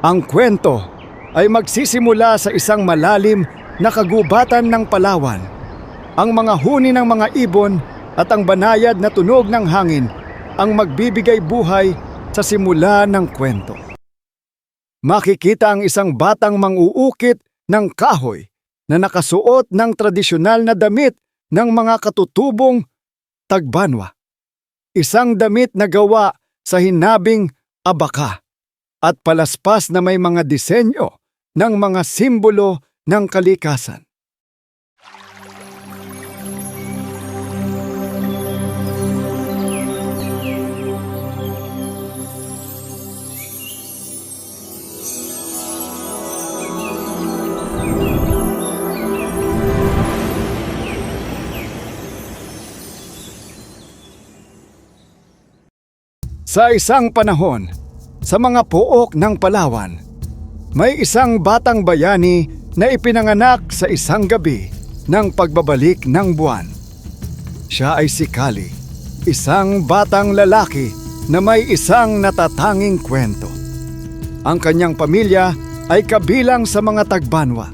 Ang kwento ay magsisimula sa isang malalim na kagubatan ng Palawan. Ang mga huni ng mga ibon at ang banayad na tunog ng hangin ang magbibigay buhay sa simula ng kwento. Makikita ang isang batang manguukit ng kahoy na nakasuot ng tradisyonal na damit ng mga katutubong tagbanwa. Isang damit na gawa sa hinabing abaka at palaspas na may mga disenyo ng mga simbolo ng kalikasan. Sa isang panahon, sa mga pook ng Palawan, may isang batang bayani na ipinanganak sa isang gabi ng pagbabalik ng buwan. Siya ay si Kali, isang batang lalaki na may isang natatanging kwento. Ang kanyang pamilya ay kabilang sa mga tagbanwa,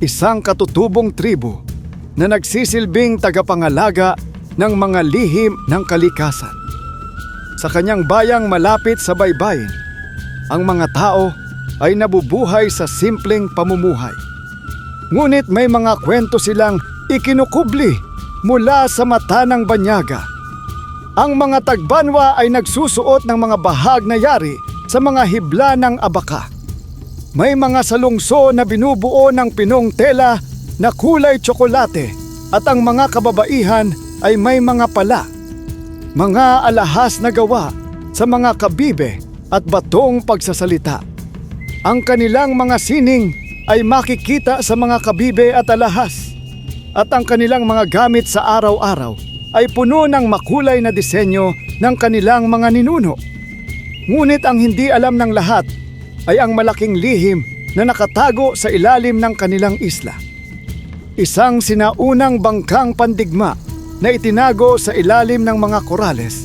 isang katutubong tribu na nagsisilbing tagapangalaga ng mga lihim ng kalikasan. Sa kanyang bayang malapit sa baybayin, ang mga tao ay nabubuhay sa simpleng pamumuhay. Ngunit may mga kwento silang ikinukubli mula sa mata ng banyaga. Ang mga tagbanwa ay nagsusuot ng mga bahag na yari sa mga hibla ng abaka. May mga salungso na binubuo ng pinong tela na kulay tsokolate at ang mga kababaihan ay may mga pala mga alahas na gawa sa mga kabibe at batong pagsasalita. Ang kanilang mga sining ay makikita sa mga kabibe at alahas at ang kanilang mga gamit sa araw-araw ay puno ng makulay na disenyo ng kanilang mga ninuno. Ngunit ang hindi alam ng lahat ay ang malaking lihim na nakatago sa ilalim ng kanilang isla. Isang sinaunang bangkang pandigma na itinago sa ilalim ng mga korales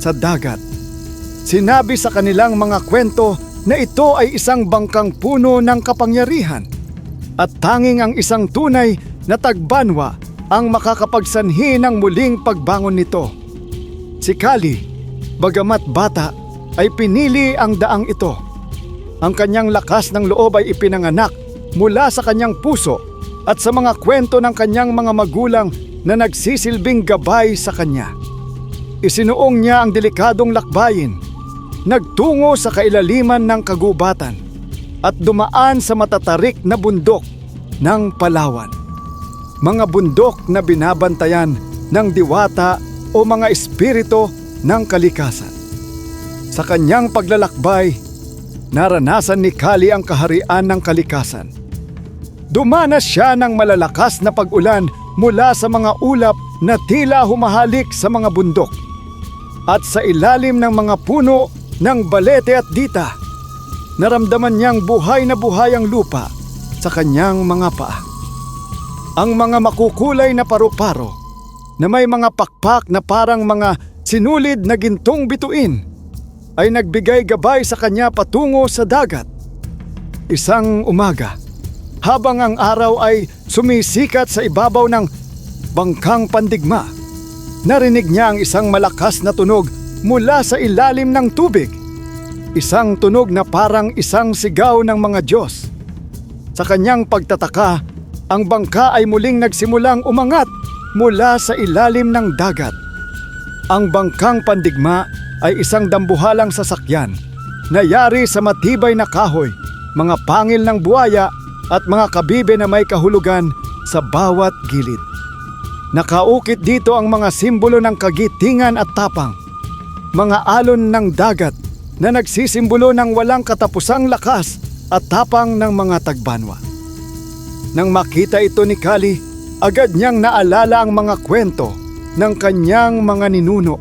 sa dagat. Sinabi sa kanilang mga kwento na ito ay isang bangkang puno ng kapangyarihan at tanging ang isang tunay na tagbanwa ang makakapagsanhi ng muling pagbangon nito. Si Kali, bagamat bata, ay pinili ang daang ito. Ang kanyang lakas ng loob ay ipinanganak mula sa kanyang puso at sa mga kwento ng kanyang mga magulang na nagsisilbing gabay sa kanya. Isinuong niya ang delikadong lakbayin, nagtungo sa kailaliman ng kagubatan at dumaan sa matatarik na bundok ng Palawan. Mga bundok na binabantayan ng diwata o mga espiritu ng kalikasan. Sa kanyang paglalakbay, naranasan ni Kali ang kaharian ng kalikasan. Dumanas siya ng malalakas na pag-ulan mula sa mga ulap na tila humahalik sa mga bundok. At sa ilalim ng mga puno ng balete at dita, naramdaman niyang buhay na buhay ang lupa sa kanyang mga paa. Ang mga makukulay na paru-paro na may mga pakpak na parang mga sinulid na gintong bituin ay nagbigay gabay sa kanya patungo sa dagat. Isang umaga, habang ang araw ay sumisikat sa ibabaw ng bangkang pandigma. Narinig niya ang isang malakas na tunog mula sa ilalim ng tubig. Isang tunog na parang isang sigaw ng mga Diyos. Sa kanyang pagtataka, ang bangka ay muling nagsimulang umangat mula sa ilalim ng dagat. Ang bangkang pandigma ay isang dambuhalang sasakyan na yari sa matibay na kahoy, mga pangil ng buwaya at mga kabibe na may kahulugan sa bawat gilid. Nakaukit dito ang mga simbolo ng kagitingan at tapang. Mga alon ng dagat na nagsisimbolo ng walang katapusang lakas at tapang ng mga tagbanwa. Nang makita ito ni Kali, agad niyang naalala ang mga kwento ng kanyang mga ninuno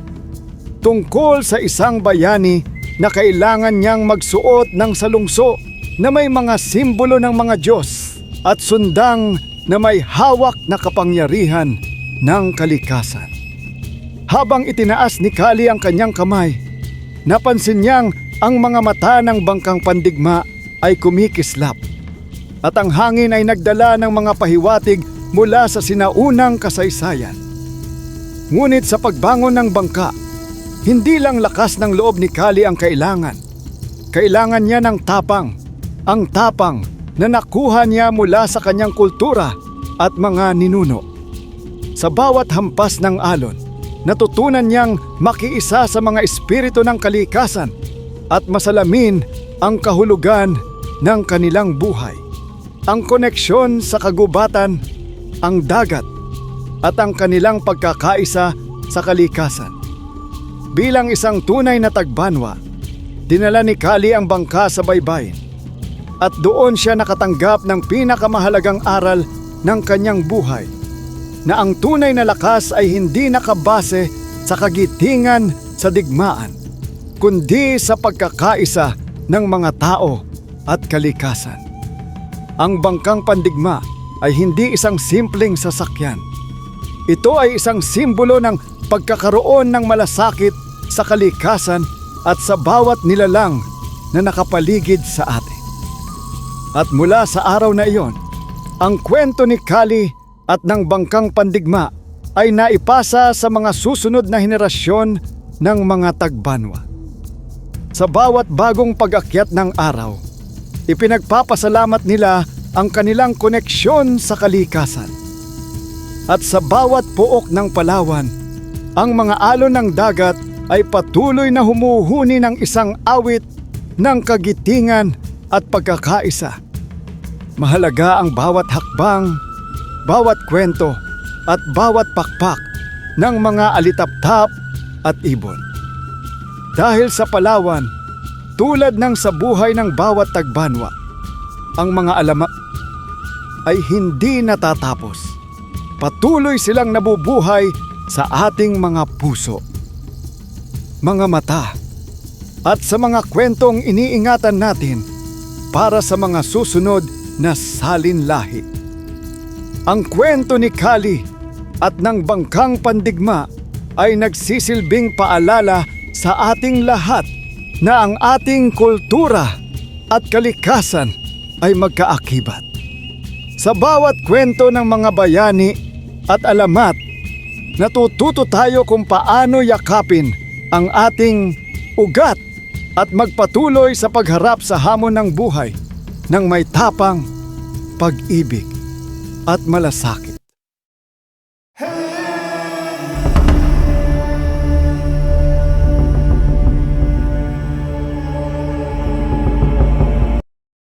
tungkol sa isang bayani na kailangan niyang magsuot ng salungso na may mga simbolo ng mga Diyos at sundang na may hawak na kapangyarihan ng kalikasan. Habang itinaas ni Kali ang kanyang kamay, napansin niyang ang mga mata ng bangkang pandigma ay kumikislap at ang hangin ay nagdala ng mga pahiwatig mula sa sinaunang kasaysayan. Ngunit sa pagbangon ng bangka, hindi lang lakas ng loob ni Kali ang kailangan. Kailangan niya ng tapang, ang tapang na nakuha niya mula sa kanyang kultura at mga ninuno. Sa bawat hampas ng alon, natutunan niyang makiisa sa mga espiritu ng kalikasan at masalamin ang kahulugan ng kanilang buhay. Ang koneksyon sa kagubatan, ang dagat, at ang kanilang pagkakaisa sa kalikasan. Bilang isang tunay na tagbanwa, dinala ni Kali ang bangka sa baybayin at doon siya nakatanggap ng pinakamahalagang aral ng kanyang buhay na ang tunay na lakas ay hindi nakabase sa kagitingan sa digmaan, kundi sa pagkakaisa ng mga tao at kalikasan. Ang bangkang pandigma ay hindi isang simpleng sasakyan. Ito ay isang simbolo ng pagkakaroon ng malasakit sa kalikasan at sa bawat nilalang na nakapaligid sa atin. At mula sa araw na iyon, ang kwento ni Kali at ng bangkang pandigma ay naipasa sa mga susunod na henerasyon ng mga tagbanwa. Sa bawat bagong pag-akyat ng araw, ipinagpapasalamat nila ang kanilang koneksyon sa kalikasan. At sa bawat pook ng Palawan, ang mga alon ng dagat ay patuloy na humuhuni ng isang awit ng kagitingan at pagkakaisa. Mahalaga ang bawat hakbang, bawat kwento at bawat pakpak ng mga alitaptap at ibon. Dahil sa Palawan, tulad ng sa buhay ng bawat tagbanwa, ang mga alama ay hindi natatapos. Patuloy silang nabubuhay sa ating mga puso, mga mata, at sa mga kwentong iniingatan natin para sa mga susunod na salin lahi. Ang kwento ni Kali at ng bangkang pandigma ay nagsisilbing paalala sa ating lahat na ang ating kultura at kalikasan ay magkaakibat. Sa bawat kwento ng mga bayani at alamat, natututo tayo kung paano yakapin ang ating ugat at magpatuloy sa pagharap sa hamon ng buhay ng may tapang, pag-ibig at malasakit.